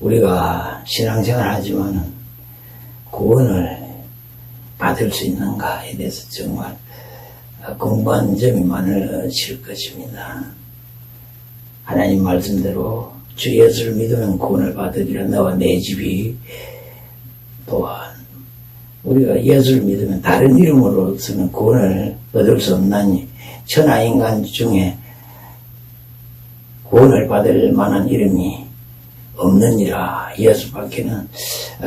우리가 신앙생활 하지만 구원을 받을 수 있는가에 대해서 정말 공부한 점이 많으실 것입니다. 하나님 말씀대로 주 예수를 믿으면 구원을 받으리라 너와 내 집이 또한 우리가 예수를 믿으면 다른 이름으로서는 구원을 얻을 수 없나니 천하 인간 중에 구원을 받을 만한 이름이 없느니라 예수 밖에는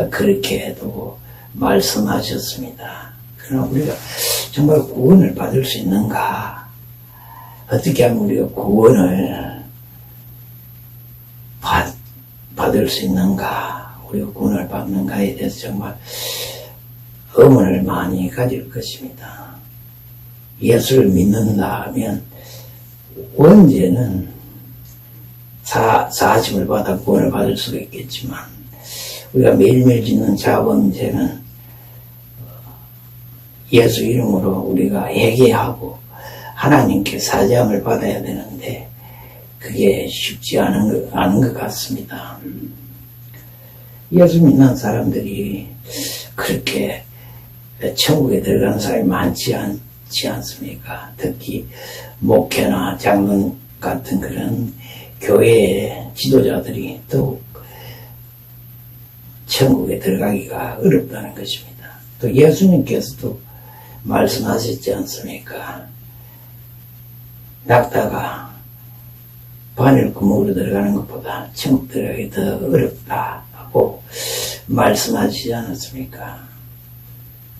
그렇게도 말씀하셨습니다. 그러나 우리가 정말 구원을 받을 수 있는가? 어떻게 하면 우리가 구원을 받, 받을 수 있는가? 우리가 구원을 받는가에 대해서 정말 의문을 많이 가질 것입니다. 예수를 믿는다 하면 언제는 사, 사심을 받아 구원을 받을 수가 있겠지만 우리가 매일매일 짓는 자범죄는 예수 이름으로 우리가 회개하고 하나님께 사죄함을 받아야 되는데 그게 쉽지 않은 것, 않은 것 같습니다. 예수 믿는 사람들이 그렇게 천국에 들어가는 사람이 많지 않 지 않습니까? 특히 목회나 장로님 같은 그런 교회의 지도자들이 더욱 천국에 들어가기가 어렵다는 것입니다. 또 예수님께서도 말씀하셨지 않습니까? 낙타가 바늘 구멍으로 들어가는 것보다 천국 들어가기 더 어렵다고 말씀하시지 않았습니까?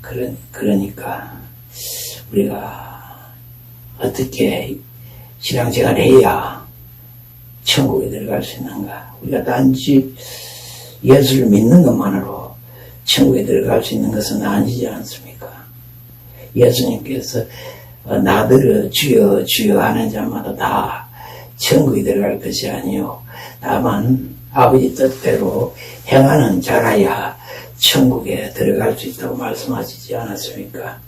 그러, 그러니까 우리가 어떻게 신앙생활을 해야 천국에 들어갈 수 있는가? 우리가 단지 예수를 믿는 것만으로 천국에 들어갈 수 있는 것은 아니지 않습니까? 예수님께서 어, 나들을 주여 주여 하는 자마다 다 천국에 들어갈 것이 아니요 다만 아버지 뜻대로 행하는 자라야 천국에 들어갈 수 있다고 말씀하시지 않았습니까?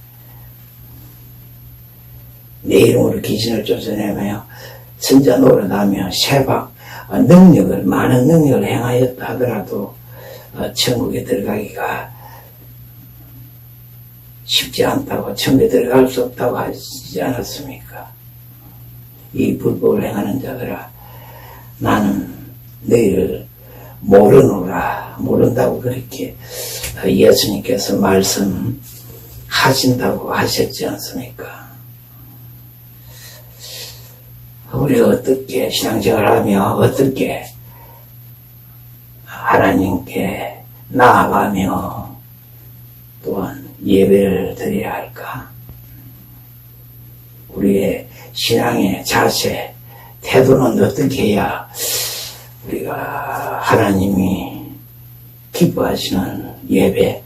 내 이름으로 귀신을 쫓아내며 선자 노릇하며 세박 어, 능력을 많은 능력을 행하였다 하더라도 어, 천국에 들어가기가 쉽지 않다고 천국에 들어갈 수 없다고 하시지 않았습니까? 이 불법을 행하는 자들아 나는 너희를 모르노라 모른다고 그렇게 예수님께서 말씀하신다고 하셨지 않습니까? 우리가 어떻게 신앙생활 하며 어떻게 하나님께 나아가며 또한 예배를 드려야 할까? 우리의 신앙의 자세, 태도는 어떻게 해야 우리가 하나님이 기뻐하시는 예배,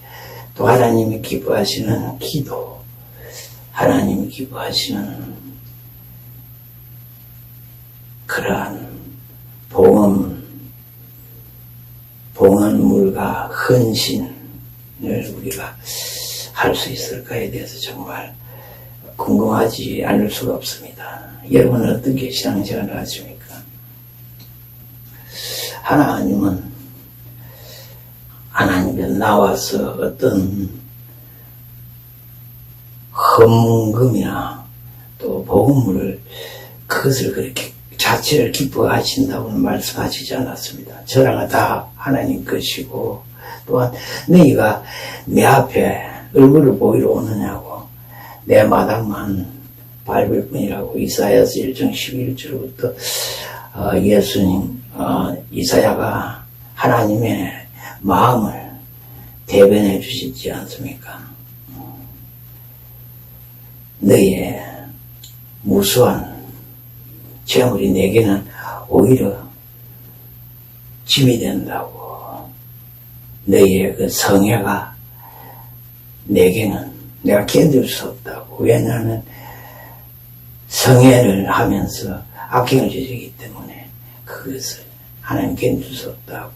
또 하나님이 기뻐하시는 기도, 하나님이 기뻐하시는 그러한 봉헌, 봉헌물과 헌신을 우리가 할 수 있을까에 대해서 정말 궁금하지 않을 수가 없습니다. 여러분은 어떻게 신앙생활을 하십니까? 하나님은 하나님께 나와서 어떤 헌금이나 또 복음물을 그것을 그렇게 자체를 기뻐하신다고는 말씀하시지 않았습니다. 저랑은 다 하나님 것이고 또한 너희가 내 앞에 얼굴을 보이러 오느냐고 내 마당만 밟을 뿐이라고 이사야서 1장 11절부터 어, 예수님 어, 이사야가 하나님의 마음을 대변해 주시지 않습니까? 너의 무수한 재물이 내게는 오히려 짐이 된다고. 너희의 그 성애가 내게는 내가 견딜 수 없다고. 왜냐하면 성애를 하면서 악행을 저지기 때문에 그것을 하나님 견딜 수 없다고.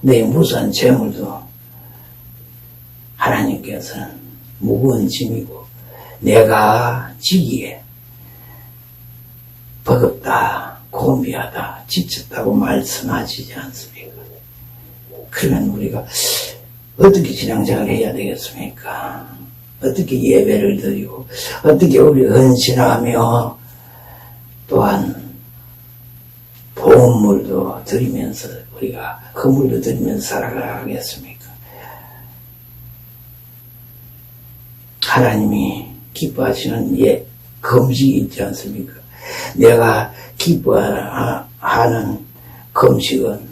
너희 무수한 재물도 하나님께서는 무거운 짐이고 내가 지기에 버겁다, 고비하다, 지쳤다고 말씀하시지 않습니까? 그러면 우리가 어떻게 신앙생활을 해야 되겠습니까? 어떻게 예배를 드리고, 어떻게 우리 헌신하며, 또한 보험물도 드리면서 우리가 허물도 드리면서 살아가겠습니까? 하나님이 기뻐하시는 예, 금식이 있지 않습니까? 내가 기뻐하는 금식은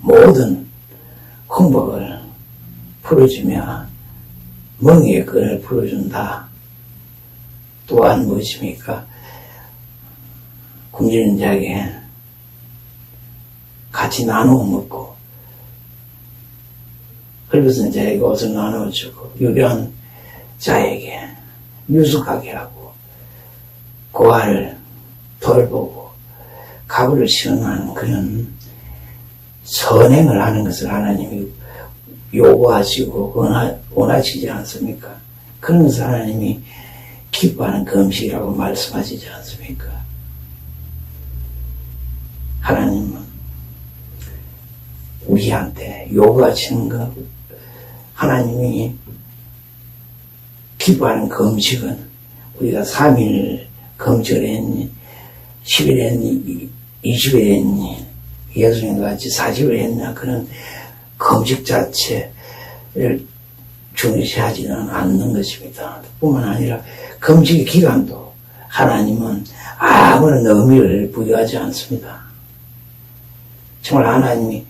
모든 흥복을 풀어주며 멍에의 끈을 풀어준다. 또한 무엇입니까? 굶주린 자에게 같이 나누어 먹고 헐벗은 자에게 옷을 나누어주고 유려한 자에게 유숙하게 하고 고아를 돌보고 가부를 시원하는 그런 선행을 하는 것을 하나님이 요구하시고 원하, 원하시지 않습니까? 그런 것을 하나님이 기뻐하는 금식이라고 말씀하시지 않습니까? 하나님은 우리한테 요구하시는 것, 하나님이 기뻐하는 금식은 우리가 3일 금식을 했니, 10일 했니, 20일 했니, 예수님 같이 40일 했냐, 그런 금식 자체를 중시하지는 않는 것입니다. 뿐만 아니라 금식의 기간도 하나님은 아무런 의미를 부여하지 않습니다. 정말 하나님이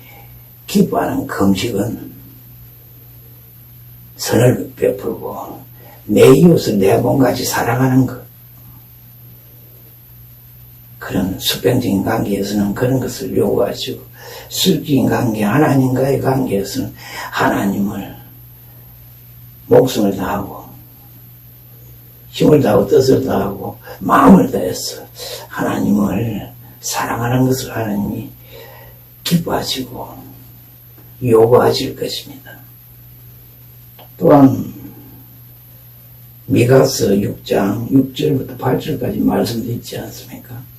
기뻐하는 금식은 선을 베풀고 내 이웃을 내 몸같이 사랑하는 것. 그런 수평적인 관계에서는 그런 것을 요구하시고 수적인 관계, 하나님과의 관계에서는 하나님을 목숨을 다하고 힘을 다하고 뜻을 다하고 마음을 다해서 하나님을 사랑하는 것을 하나님이 기뻐하시고 요구하실 것입니다. 또한 미가서 6장 6절부터 8절까지 말씀도 있지 않습니까?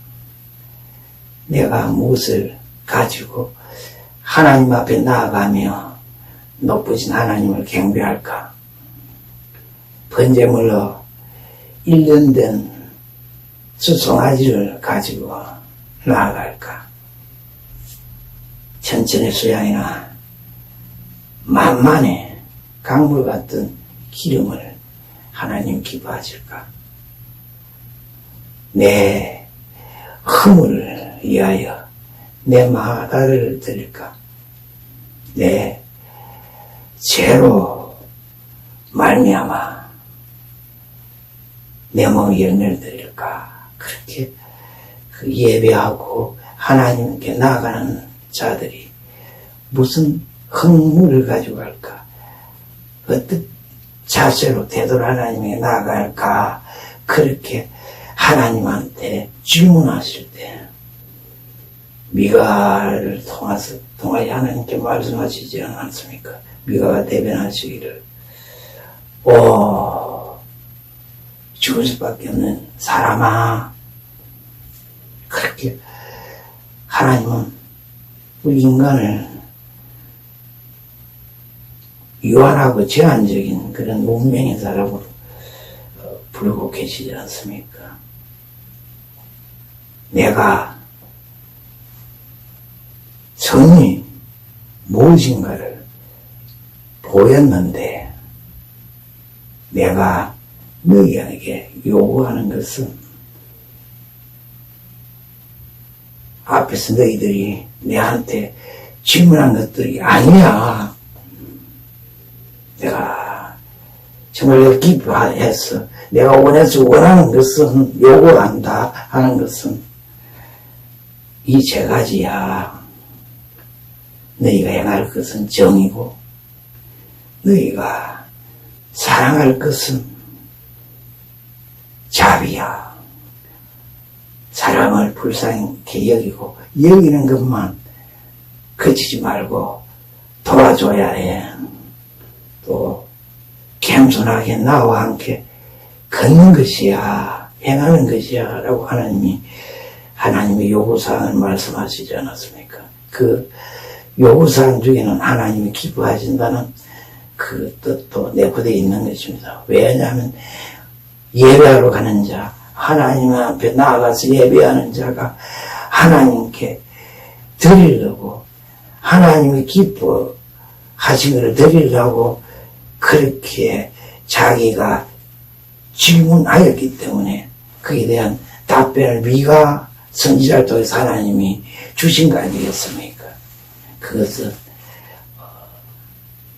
내가 무엇을 가지고 하나님 앞에 나아가며 높으신 하나님을 경배할까? 번제물로 1년 된 수송아지를 가지고 나아갈까? 천천의 수양이나 만만의 강물 같은 기름을 하나님 기뻐하실까? 내 허물을 위하여 내 마다를 드릴까? 내 죄로 말미암아 내 몸에 열매를 드릴까? 그렇게 그 예배하고 하나님께 나아가는 자들이 무슨 흥물을 가지고 갈까? 어떤 자세로 태도를 하나님에게 나아갈까? 그렇게 하나님한테 질문하실 때 미가를 통해서 통하여 하나님께 말씀하시지 않았습니까? 미가가 대변하시기를 오 죽을 수밖에 없는 사람아 그렇게 하나님은 우리 인간을 유한하고 제한적인 그런 운명의 사람으로 어, 부르고 계시지 않습니까? 내가 성이 무엇인가를 보였는데 내가 너희에게 요구하는 것은 앞에서 너희들이 내한테 질문한 것들이 아니야. 내가 정말 기뻐해서 내가 원해서 원하는 것은 요구한다 하는 것은 이 세 가지야. 너희가 행할 것은 정이고 너희가 사랑할 것은 자비야. 사람을 불쌍히 여기고 여기는 것만 그치지 말고 도와줘야 해. 또 겸손하게 나와 함께 걷는 것이야. 행하는 것이야. 라고 하나님이 하나님의 요구사항을 말씀하시지 않았습니까? 그 요구 사항 중에는 하나님이 기뻐하신다는 그 뜻도 내포되어 있는 것입니다. 왜냐하면 예배하러 가는 자, 하나님 앞에 나아가서 예배하는 자가 하나님께 드리려고 하나님이 기뻐하신 것을 드리려고 그렇게 자기가 질문하였기 때문에 그에 대한 답변을 미가 선지자를 통해서 하나님이 주신 거 아니겠습니까? 그것은 어,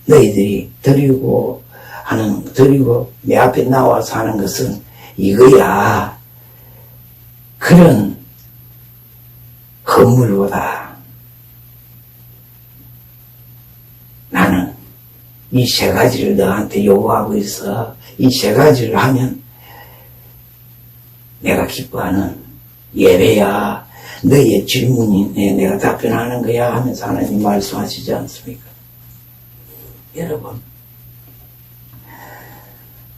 너희들이 드리고 하는 드리고 내 앞에 나와서 하는 것은 이거야. 그런 건물보다 나는 이 세 가지를 너한테 요구하고 있어. 이 세 가지를 하면 내가 기뻐하는 예배야. 너의 질문이 내- 내가 답변하는 거야 하면서 하나님 말씀하시지 않습니까? 여러분,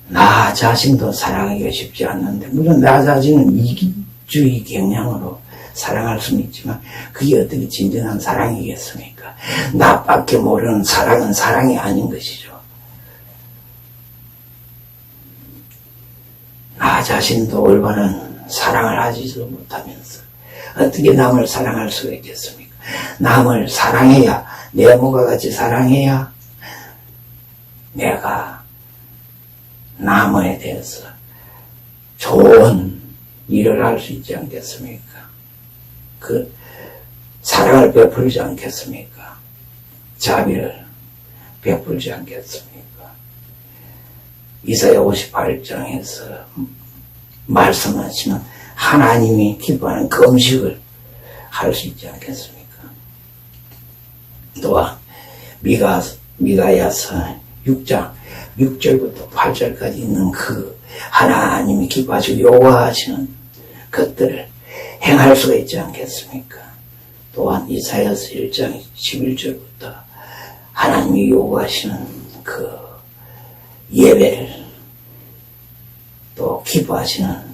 나 자신도 사랑하기가 쉽지 않는데, 물론 나 자신은 이기주의 경향으로 사랑할 수는 있지만, 그게 어떻게 진정한 사랑이겠습니까? 나밖에 모르는 사랑은 사랑이 아닌 것이죠. 나 자신도 올바른 사랑을 하지도 못하면서, 어떻게 남을 사랑할 수가 있겠습니까? 남을 사랑해야, 내 몸과 같이 사랑해야, 내가 남에 대해서 좋은 일을 할 수 있지 않겠습니까? 그 사랑을 베풀지 않겠습니까? 자비를 베풀지 않겠습니까? 이사야 58장에서 말씀하시는 하나님이 기뻐하는 그 음식을 할 수 있지 않겠습니까? 또한 미가 미가야서 6장 6절부터 8절까지 있는 그 하나님이 기뻐하시고 요구하시는 것들을 행할 수가 있지 않겠습니까? 또한 이사야서 1장 11절부터 하나님이 요구하시는 그 예배를 또 기뻐하시는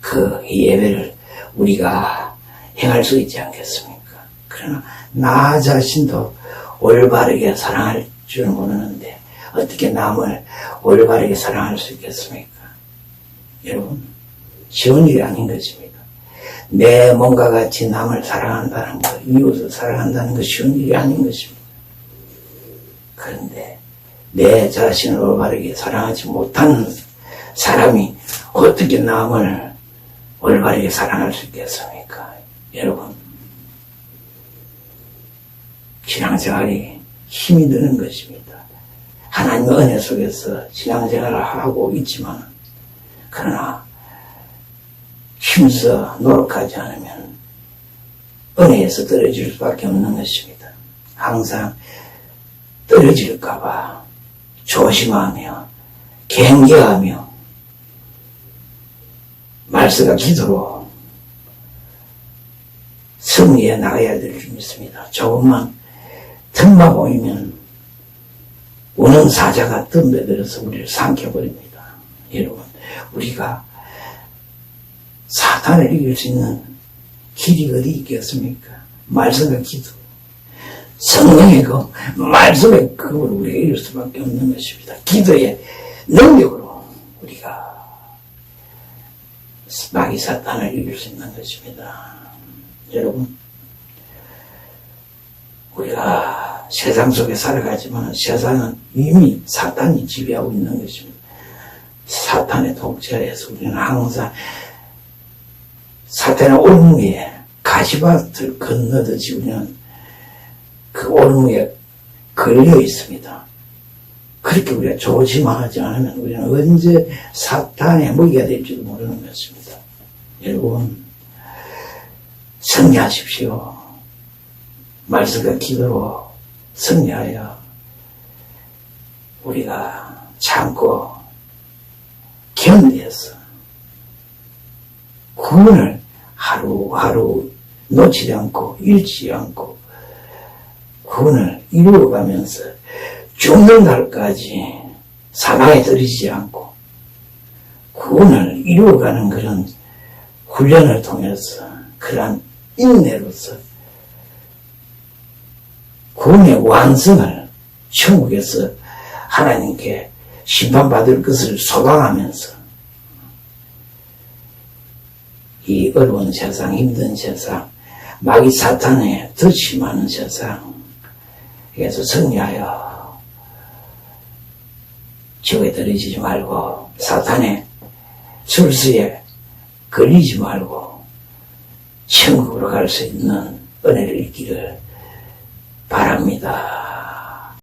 그 예배를 우리가 행할 수 있지 않겠습니까? 그러나 나 자신도 올바르게 사랑할 줄 모르는데 어떻게 남을 올바르게 사랑할 수 있겠습니까? 여러분 쉬운 일이 아닌 것입니다. 내 몸과 같이 남을 사랑한다는 것, 이웃을 사랑한다는 것 쉬운 일이 아닌 것입니다. 그런데 내 자신을 올바르게 사랑하지 못하는 사람이 어떻게 남을 올바르게 사랑할 수 있겠습니까? 여러분, 신앙생활이 힘이 드는 것입니다. 하나님의 은혜 속에서 신앙생활을 하고 있지만, 그러나 힘써 노력하지 않으면 은혜에서 떨어질 수밖에 없는 것입니다. 항상 떨어질까봐 조심하며 경계하며 말씀과 기도로 승리해 나가야 될 줄 믿습니다. 조금만 틈만 보이면 우는 사자가 덤벼들어서 우리를 삼켜버립니다. 여러분, 우리가 사탄을 이길 수 있는 길이 어디 있겠습니까? 말씀과 기도. 성령의 그 말씀의 그걸 우리가 이길 수밖에 없는 것입니다. 기도의 능력으로 우리가 마귀 사탄을 이길 수 있는 것입니다. 여러분, 우리가 세상 속에 살아가지만 세상은 이미 사탄이 지배하고 있는 것입니다. 사탄의 통치하에서 우리는 항상 사탄의 올무에 가시밭을 건너듯이 우리는 그 올무에 걸려 있습니다. 그렇게 우리가 조심하지 않으면 우리는 언제 사탄의 무기가 될지도 모르는 것입니다. 여러분, 승리하십시오. 말씀과 기도로 승리하여 우리가 참고 견디어서 구원을 하루하루 놓치지 않고 잃지 않고 구원을 이루어가면서 죽는 날까지 사망에 들이지 않고 구원을 이루어가는 그런 훈련을 통해서 그러한 인내로서 구원의 완성을 천국에서 하나님께 심판받을 것을 소망하면서 이 어려운 세상, 힘든 세상, 마귀 사탄에 더 심하는 세상, 그래서 승리하여 지옥에 떨어지지 말고 사탄의 술수에 걸리지 말고 천국으로 갈 수 있는 은혜를 있기를 바랍니다.